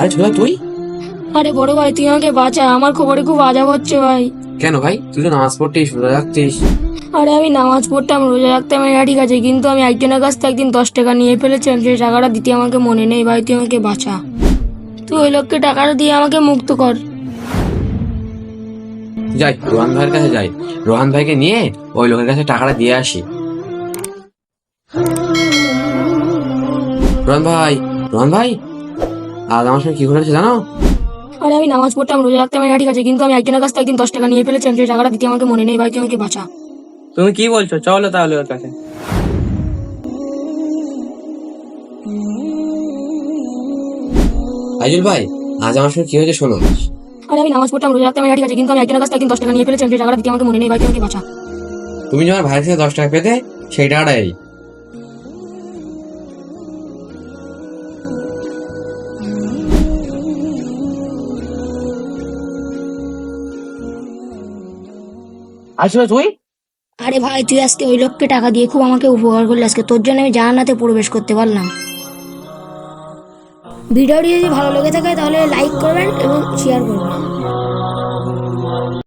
আরে ছোট তুই? আরে বড় ভাই তুই আমাকে বাঁচা আমার খবরে খুব আজাব হচ্ছে ভাই। কেন ভাই? তুই তো নামাজ পড়তিস রোজা রাখতিস। আরে আমি নামাজ পড়তাম রোজা রাখতাম এটা ঠিক আছে কিন্তু আমি একজনের কাছ থেকে একদিন দশ টাকা নিয়ে ফেলেছিলাম সেই টাকাটা দিতে আমাকে মনে নেই ভাই তুই আমাকে বাঁচা। তুই ওই লোককে টাকাটা দিয়ে আমাকে মুক্ত কর। যাই রোহান ভাইয়ের কাছে যাই। রোহান ভাইকে নিয়ে ওই লোকের কাছে টাকাটা দিয়ে আসি। রোহান ভাই রোহান ভাই? আজ আমার সঙ্গে কি ঘটেছে জানো? আরে আমি নামাজ পড়তাম রোজা রাখতাম এটা ঠিক আছে কিন্তু আমি একজনের কাছ থেকে একদিন দশ টাকা নিয়ে ফেলেছিলাম সেই টাকাটা দিতে আমাকে মনে নেই ভাই তুই কি বাঁচা। তুমি কি বলছো? চলো তাহলে ওর কাছে। আইজুল ভাই আজ আমার সঙ্গে কি হয়েছে শোনো। আরে আমি নামাজ পড়তাম রোজা রাখতাম এটা ঠিক আছে কিন্তু আমি একজনের কাছ থেকে একদিন দশ টাকা নিয়ে ফেলেছিলাম সেই টাকাটা দিতে আমাকে মনে নেই ভাই তুই আমাকে বাঁচা। তুমি যখন ভাইয়ের থেকে দশ টাকা পেতে সেই টাকাটা আসবে তুই? আরে ভাই, তুই আজকে ওই লোককে টাকা দিয়ে খুব আমাকে উপকার করলি আজকে। তোর জন্য আমি জাহান্নাতে প্রবেশ করতে পারলাম। ভিডিওটি যদি ভালো লেগে থাকে, তাহলে লাইক করবেন এবং শেয়ার করবেন।